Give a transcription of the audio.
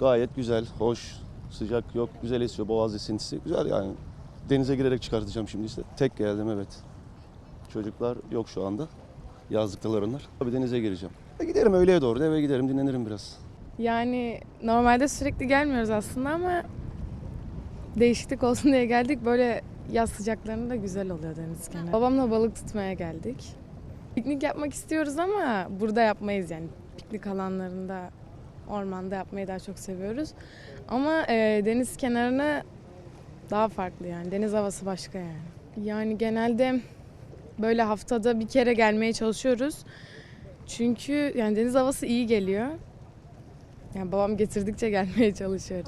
Gayet güzel, hoş, sıcak yok, güzel esiyor, boğaz esintisi. Güzel yani. Denize girerek çıkartacağım şimdi işte. Tek geldim evet. Çocuklar yok şu anda. Yazlıktalar onlar. Tabii denize gireceğim. E giderim öğleye doğru da eve giderim, dinlenirim biraz. Yani normalde sürekli gelmiyoruz aslında ama değişiklik olsun diye geldik. Böyle yaz sıcaklarında güzel oluyor deniz kenarı. Babamla balık tutmaya geldik. Piknik yapmak istiyoruz ama burada yapmayız yani. Piknik alanlarında, ormanda yapmayı daha çok seviyoruz. Ama e, deniz kenarına daha farklı yani. Deniz havası başka yani. Yani genelde böyle haftada bir kere gelmeye çalışıyoruz. Çünkü yani deniz havası iyi geliyor. Yani babam getirdikçe gelmeye çalışıyoruz.